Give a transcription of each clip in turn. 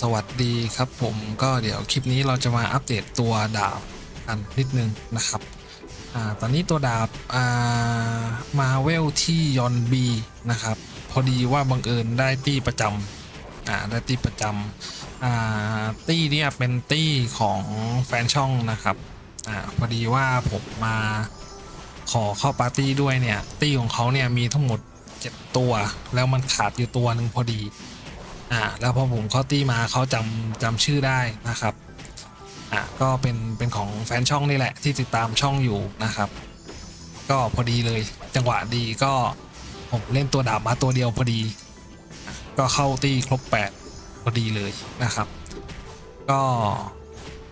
สวัสดีครับผมก็เดี๋ยวคลิปนี้เราจะมาอัปเดตตัวดาบกันนิดนึงนะครับอตอนนี้ตัวดาบมาเวลที่ยอนบีนะครับ พอดีว่าบังเอิญได้ตี้ประจำได้ตี้ประจำตี้เนี่ยเป็นตี้ของแฟนช่องนะครับอพอดีว่าผมมาขอเข้าปาร์ตี้ด้วยเนี่ยตี้ของเขาเนี่ยมีทั้งหมด 7 ตัว แล้วมันขาดอยู่ตัวหนึ่งพอดี อ่าแล้วพอผมเข้าตี้มาเขาจำจำชื่อได้นะครับอ่าก็เป็นเป็นของแฟนช่องนี่แหละที่ติดตามช่องอยู่นะครับ ก็พอดีเลยจังหวะดีก็ผมเล่นตัวดาบมาตัวเดียวพอดี ก็เข้าตีครบ 8 พอดีเลยนะครับ ก็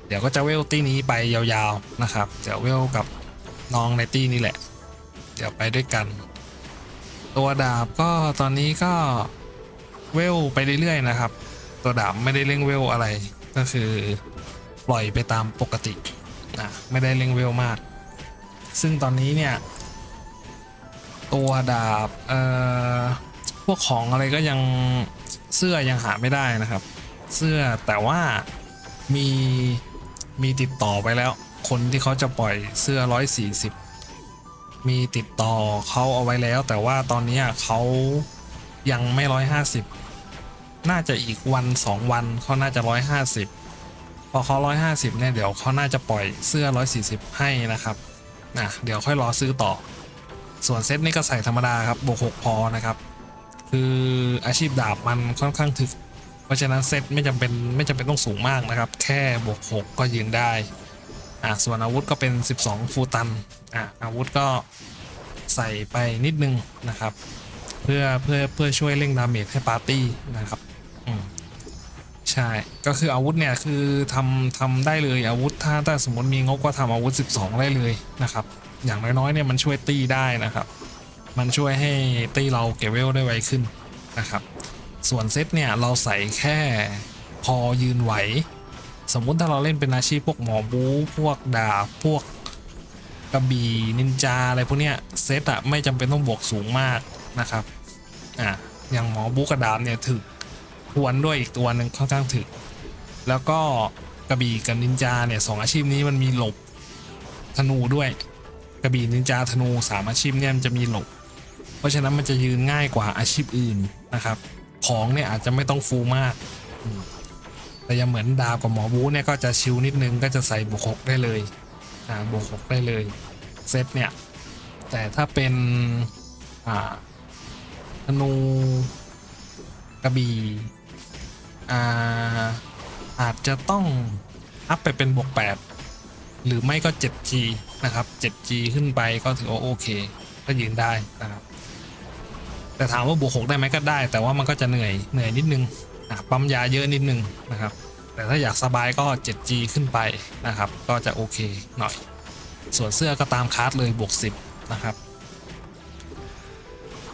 เดี๋ยวก็จะเวลตีนี้ไปยาวๆนะครับเดี๋ยวเวลกับน้องในตีนี่แหละ เดี๋ยวไปด้วยกัน ตัวดาบก็ตอนนี้ก็ เวลไปเรื่อยๆนะครับ ตัวดาบไม่ได้เร่งเวลอะไร ก็คือปล่อยไปตามปกตินะไม่ได้เร่งเวลมาก ซึ่งตอนนี้เนี่ย ตัวดาบเอ่อพวกของอะไรก็ยังเสื้อยังหาไม่ได้นะครับ เสื้อแต่ว่ามีมีติดต่อไปแล้ว คนที่เขาจะปล่อยเสื้อ 140 มีติดต่อเขาเอาไว้แล้ว แต่ว่าตอนนี้เขา ยังไม่150น่าจะอีกวัน2วันเขาน่าจะ150พอเขา150เนี่ยเดี๋ยวเขาน่าจะปล่อยเสื้อ140ให้นะครับนะเดี๋ยวค่อยรอซื้อต่อ ส่วนเซตนี่ก็ใส่ธรรมดาครับบวก6พอนะครับ คืออาชีพดาบมันค่อนข้างถึก เพราะฉะนั้นเซตไม่จำเป็นไม่จำเป็นต้องสูงมากนะครับ แค่บวก6ก็ยืนได้อ่าส่วนอาวุธก็เป็น 12 ฟูตันอ่าอาวุธก็ใส่ไปนิดนึงนะครับ เพื่อเพื่อเพื่อช่วยเร่งดาเมจให้ปาร์ตี้นะครับอืมใช่ ก็คืออาวุธเนี่ยคือทำทำได้เลยอาวุธถ้าถ้าสมมติมีงบก็ทำอาวุธ 12 ได้เลยนะครับ อย่างน้อยๆเนี่ยมันช่วยตีได้นะครับ มันช่วยให้ตีเราเก็บเวลได้ไวขึ้นนะครับ ส่วนเซตเนี่ยเราใส่แค่พอยืนไหว สมมุติถ้าเราเล่นเป็นอาชีพพวกหมอบู๊พวกดาบพวกกระบี่นินจาอะไรพวกเนี้ยเซตอะไม่จำเป็นต้องบวกสูงมาก นะครับ อะอย่างหมอบูกระดาบเนี่ยถึกทวนด้วยอีกตัวหนึ่งค่อนข้างถึก แล้วก็กระบี่กับนินจาเนี่ยสองอาชีพนี้มันมีหลบธนูด้วย กระบี่นินจาธนูสามอาชีพเนี่ยมันจะมีหลบ เพราะฉะนั้นมันจะยืนง่ายกว่าอาชีพอื่นนะครับ ของเนี่ยอาจจะไม่ต้องฟูมากแต่ยังเหมือนดาวกับหมอบูเนี่ยก็จะชิลนิดนึงก็จะใส่บวกหกได้เลย อ่าบวกหกได้เลยเซตเนี่ย แต่ถ้าเป็น อ่า นูกระบี่อ่าอาจจะต้องอัพไปเป็นบวก 8 หรือไม่ก็ 7G นะครับ 7G ขึ้นไปก็ถือว่าโอเค ก็ยืนได้นะครับ แต่ถามว่าบวก 6 ได้ไหมก็ได้ แต่ว่ามันก็จะเหนื่อยเหนื่อยนิดนึงอะปั๊มยาเยอะนิดนึงนะครับ แต่ถ้าอยากสบายก็ 7G ขึ้นไปนะครับ ก็จะโอเคหน่อย ส่วนเสื้อก็ตามคาร์ดเลยบวก 10 นะครับ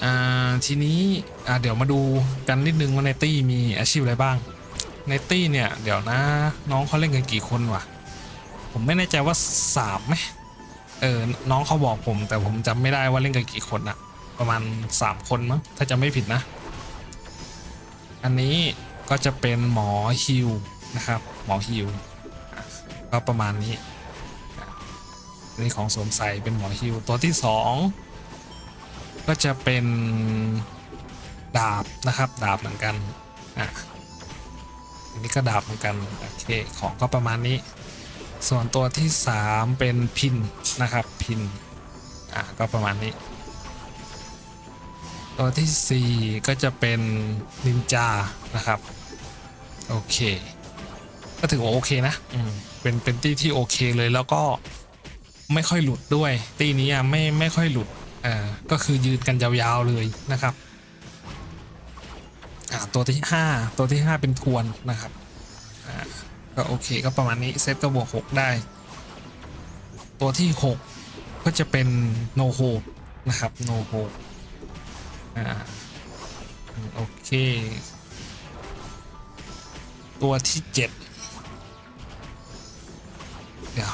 อ่าทีนี้อ่าเดี๋ยวมาดูกันนิดนึงว่าในตี้มีอาชีพอะไรบ้าง ในตี้เนี่ยเดี๋ยวนะน้องเขาเล่นกันกี่คนวะผมไม่แน่ใจว่าสามไหมเออน้องเขาบอกผม แต่ผมจำไม่ได้ว่าเล่นกันกี่คนอะประมาณสามคนมั้งถ้าจะไม่ผิดนะ อันนี้ก็จะเป็นหมอฮิวนะครับ หมอฮิวก็ประมาณนี้นนี้ของสวมใส่เป็นหมอฮิวตัวที่สอง ก็จะเป็นดาบนะครับ ดาบเหมือนกันอะอันนี้ก็ดาบเหมือนกันโอเคของก็ประมาณนี้ ส่วนตัวที่ 3 เป็นพินนะครับพินอะก็ประมาณนี้ ตัวทีสี่4 ก็จะเป็นนินจานะครับโอเคก็ถือว่าโอเคนะอืมเป็นเป็นตี้ที่โอเคเลยแล้วก็ไม่ค่อยหลุดด้วย ตีนี้อะไม่ไม่ค่อยหลุด อ่าก็คือยืนกันยาวๆเลยนะครับอ่าตัวที่ 5 ตัวที่ 5 เป็นทวนนะครับอ่าก็โอเคก็ประมาณนี้เซตก็บวก 6 ได้ ตัวที่ 6 ก็จะเป็น no hope นะครับ no hope อ่าโอเค ตัวที่ 7 เดี๋ยว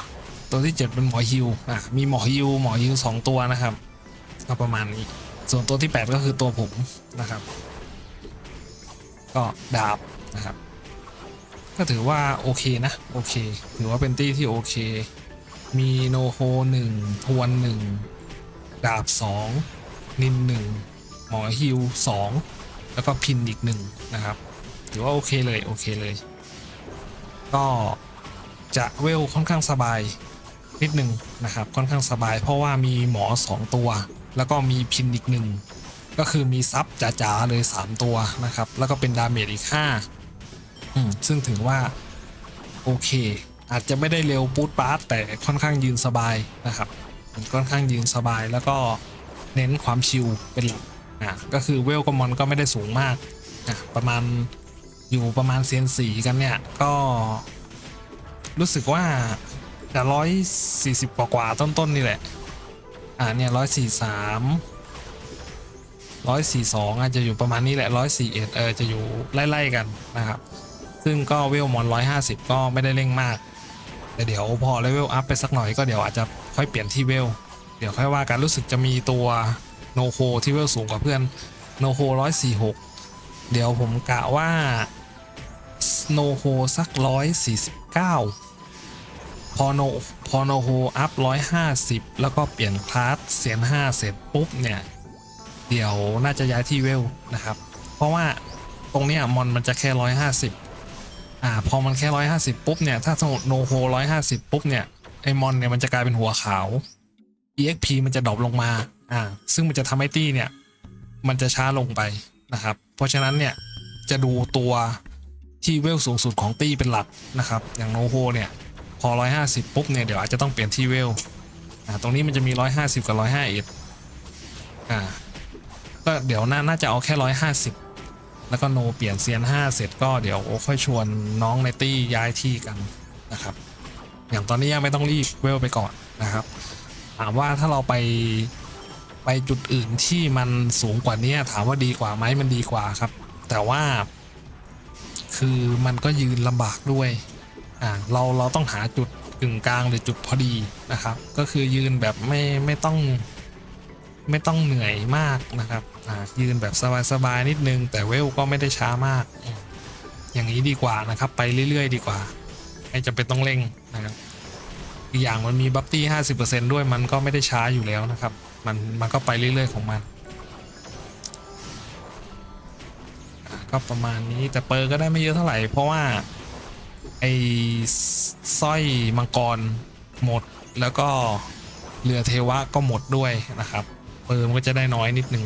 ตัวที่ 7 เป็นหมอฮิวอะมีหมอฮิวหมอฮิว2ตัวนะครับ ก็ประมาณนี้ส่วนตัวที่ 8 ก็คือตัวผมนะครับ ก็ดาบนะครับ ก็ถือว่าโอเคนะโอเค ถือว่าเป็นตี้ที่โอเค มีโนโฮหนึ่งทวนหนึ่งดาบสองนินหนึ่งหมอฮิวสองแล้วก็พินอีกหนึ่งนะครับ ถือว่าโอเคเลยโอเคเลย ก็จะเวลค่อนข้างสบายนิดหนึ่งนะครับ ค่อนข้างสบายเพราะว่ามีหมอ 2 ตัว แล้วก็มีพินอีกหนึ่งก็คือมีซับจ๋าๆเลย 3 ตัวนะครับ แล้วก็เป็นดาเมจอีก5อืมซึ่งถือว่า โอเค อาจจะไม่ได้เร็วปูดปาร์ตแต่ค่อนข้างยืนสบายนะครับ ค่อนข้างยืนสบายแล้วก็เน้นความชิลเป็นหลักอะก็คือเวลกับมอนก็ไม่ได้สูงมากอะประมาณอยู่ประมาณเซียนสีกันเนี่ย ก็ รู้สึกว่าจะร้อยสี่สิบกว่าต้นๆนี่แหละ อ่าเนี่ยร้อยสี่สามร้อยสี่สองอาจจะอยู่ประมาณนี้แหละร้อยสี่เอ็ดเออจะอยู่ไล่ๆกันนะครับ ซึ่งก็เวลมอนร้อยห้าสิบก็ไม่ได้เร่งมาก แต่เดี๋ยวพอเลเวลอัพไปสักหน่อยก็เดี๋ยวอาจจะค่อยเปลี่ยนที่เวล เดี๋ยวค่อยว่ากันรู้สึกจะมีตัวโนโคที่เวลสูงกว่าเพื่อนโนโคร้อยสี่หกเดี๋ยวผมกะว่าโนโคสักร้อยสี่สิบเก้า พอโนพอโนโฮอัพร้อยห้าสิบแล้วก็เปลี่ยนคลาสเสียนห้าเสร็จปุ๊บเนี่ย เดี๋ยวน่าจะย้ายที่เวลนะครับ เพราะว่าตรงเนี้ยมอนมันจะแค่ร้อยห้าสิบอ่าพอมันแค่ร้อยห้าสิบปุ๊บเนี่ยถ้าสมมติโนโฮร้อยห้าสิบปุ๊บเนี่ยไอมอนเนี่ยมันจะกลายเป็นหัวขาว EXP มันจะดรอปลงมาอ่าซึ่งมันจะทำให้ตี้เนี่ยมันจะช้าลงไปนะครับ เพราะฉะนั้นเนี่ยจะดูตัวที่เวลสูงสุดของตี้เป็นหลักนะครับ อย่างโนโฮเนี่ย อ 150 ปุ๊บเนี่ยเดี๋ยวอาจจะต้องเปลี่ยนที่เวลอ่าตรงนี้มันจะมี 150 กับ 151อ่าก็เดี๋ยวน่าน่าจะเอาแค่ 150 แล้วก็โนเปลี่ยนเซียน5เสร็จก็เดี๋ยวค่อยชวนน้องในตี้ย้ายที่กันนะครับ อย่างตอนนี้ยังไม่ต้องรีบเวลไปก่อนนะครับถามว่าถ้าเราไปไปจุดอื่นที่มันสูงกว่านี้ถามว่าดีกว่าไหมมันดีกว่าครับ แต่ว่า คือมันก็ยืนลำบากด้วย อ่าเราเราต้องหาจุดกึ่งกลางหรือจุดพอดีนะครับ ก็คือยืนแบบไม่ไม่ต้องไม่ต้องเหนื่อยมากนะครับอ่ายืนแบบสบายๆนิดนึง แต่เวลก็ไม่ได้ช้ามาก อย่างนี้ดีกว่านะครับ ไปเรื่อย ๆ ดีกว่า ไม่จำเป็นต้องเร่งนะครับอีกอย่างมันมีบัฟตี้ห้าสิบเปอร์เซนด้วยมันก็ไม่ได้ช้าอยู่แล้วนะครับ มันมันก็ไปเรื่อย ๆ ของมันก็ประมาณนี้แต่เปอร์ก็ได้ไม่เยอะเท่าไหร่เพราะว่า ไอ้สร้อยมังกรหมดแล้วก็เรือเทวะก็หมดด้วยนะครับเปิมก็จะได้น้อยนิดนึง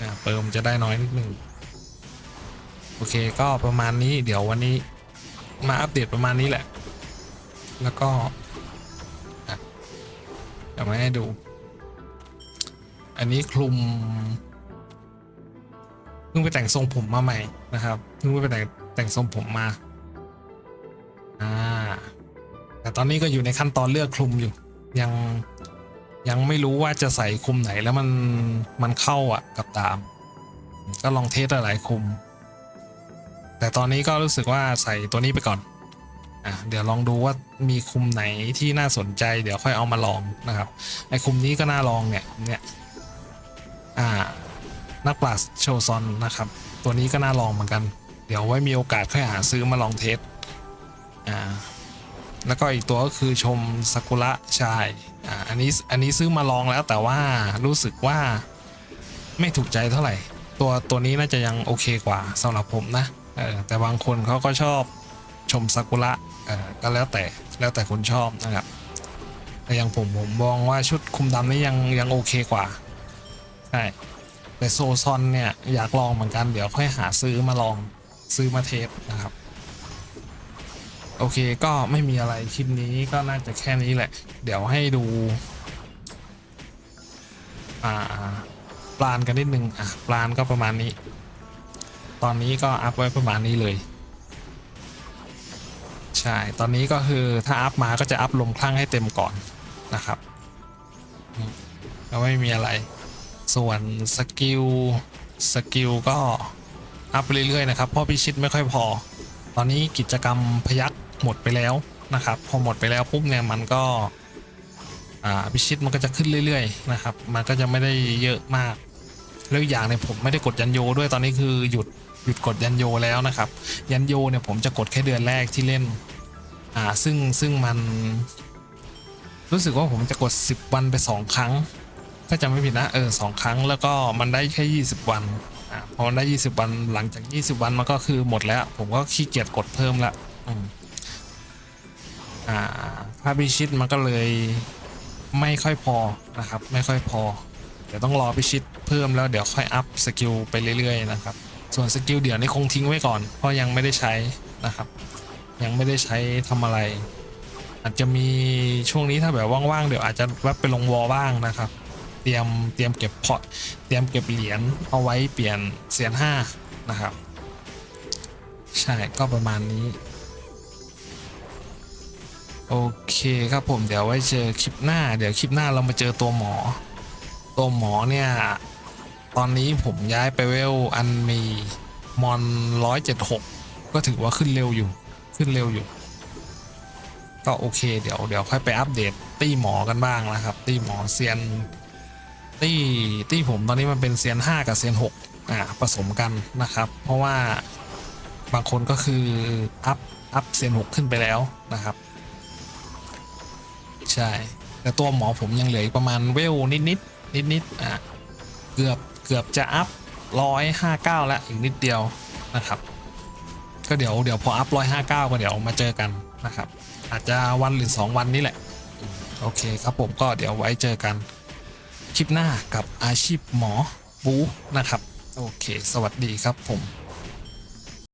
อ่าเปิมจะได้น้อยนิดนึงโอเคก็ประมาณนี้เดี๋ยววันนี้มาอัปเดตประมาณนี้แหละ แล้วก็เดี๋ยวมาให้ดู อันนี้คลุมเพิ่งไปแต่งทรงผมมาใหม่นะครับเพิ่งไปแต่งแต่งทรงผมมา อ่าแต่ตอนนี้ก็อยู่ในขั้นตอนเลือกคลุมอยู่ ยังยังไม่รู้ว่าจะใส่คลุมไหนแล้วมันมันเข้าอะกับตาม ก็ลองเทสหลายคลุม แต่ตอนนี้ก็รู้สึกว่าใส่ตัวนี้ไปก่อนอะเดี๋ยวลองดูว่ามีคลุมไหนที่น่าสนใจ เดี๋ยวค่อยเอามาลองนะครับไอคลุมนี้ก็น่าลองเนี่ยเนี่ยอ่านักปราชญ์โชซอนนะครับ ตัวนี้ก็น่าลองเหมือนกัน เดี๋ยวไว้มีโอกาสค่อยหาซื้อมาลองเทส อ่าแล้วก็อีกตัวก็คือชมซากุระชายอ่าอันนี้อันนี้ซื้อมาลองแล้วแต่ว่ารู้สึกว่าไม่ถูกใจเท่าไหร่ ตัวตัวนี้น่าจะยังโอเคกว่าสำหรับผมนะเออแต่บางคนเขาก็ชอบชมซากุระเออก็แล้วแต่แล้วแต่คนชอบนะครับแต่อย่างผมผมมองว่าชุดคุมดำนี่ยังยังโอเคกว่าใช่แต่โซซอนเนี่ยอยากลองเหมือนกันเดี๋ยวค่อยหาซื้อมาลองซื้อมาเทสนะครับ โอเคก็ไม่มีอะไรคลิปนี้ก็น่าจะแค่นี้แหละ เดี๋ยวให้ดู อ่าปลานกันนิดนึงอะปลานก็ประมาณนี้ ตอนนี้ก็อัพไว้ประมาณนี้เลย ใช่ ตอนนี้ก็คือถ้าอัพมาก็จะอัพลมคลั่งให้เต็มก่อนนะครับก็ไม่มีอะไร ส่วนสกิลสกิลก็อัพเรื่อยๆนะครับ เพราะพิชิตไม่ค่อยพอ ตอนนี้กิจกรรมพยัก หมดไปแล้วนะครับ พอหมดไปแล้วปุ๊บเนี่ยมันก็พิชิตมันก็จะขึ้นเรื่อย ๆ นะครับ มันก็จะไม่ได้เยอะมาก แล้วอย่างเนี่ยผมไม่ได้กดยันโยด้วยตอนนี้คือหยุดหยุดกดยันโยแล้วนะครับ ยันโยเนี่ยผมจะกดแค่เดือนแรกที่เล่นอ่าซึ่งซึ่งมัน รู้สึกว่าผมจะกด 10 วันไป 2 ครั้ง ถ้าจำไม่ผิดนะเออสองครั้งแล้วก็มันได้แค่ 20 วันอ่าพอมันได้ 20 วันหลังจาก 20 วันมันก็คือหมดแล้ว ผมก็ขี้เกียจกดเพิ่มละอืม อ่าภาพพิชิตมันก็เลยไม่ค่อยพอนะครับ ไม่ค่อยพอ เดี๋ยวต้องรอพิชิตเพิ่มแล้วเดี๋ยวค่อยอัพสกิลไปเรื่อยๆนะครับ ส่วนสกิลเดี๋ยวนี้คงทิ้งไว้ก่อน เพราะยังไม่ได้ใช้นะครับ ยังไม่ได้ใช้ทำอะไร อาจจะมีช่วงนี้ถ้าแบบว่างๆเดี๋ยวอาจจะแวบไปลงวอลบ้างนะครับ เตรียมเตรียมเก็บพอร์ตเตรียมเก็บเหรียญเอาไว้เปลี่ยนเสียนห้านะครับ ใช่ก็ประมาณนี้ โอเคครับผมเดี๋ยวไว้เจอคลิปหน้า เดี๋ยวคลิปหน้าเรามาเจอตัวหมอ ตัวหมอเนี่ย ตอนนี้ผมย้ายไปเวลอันมีมอนร้อยเจ็ดหกก็ถือว่าขึ้นเร็วอยู่ ขึ้นเร็วอยู่ ก็โอเคเดี๋ยวเดี๋ยวค่อยไปอัปเดตตี้หมอกันบ้างนะครับ ตี้หมอเซียนตี้ตี้ผมตอนนี้มันเป็นเซียน5กับเซียน6อ่าผสมกันนะครับ เพราะว่าบางคนก็คืออัพอัพเซียน6ขึ้นไปแล้วนะครับ ใช่ แต่ตัวหมอผมยังเหลืออีกประมาณเวลนิดนิดนิดนิดอ่าเกือบเกือบจะอัพร้อยห้าเก้าแล้วอีกนิดเดียวนะครับ ก็เดี๋ยวเดี๋ยวพออัพร้อยห้าเก้าก็เดี๋ยวมาเจอกันนะครับ อาจจะวันหรือ2วันนี้แหละ โอเคครับผมก็เดี๋ยวไว้เจอกันคลิปหน้ากับอาชีพหมอบูนะครับ โอเค สวัสดีครับผม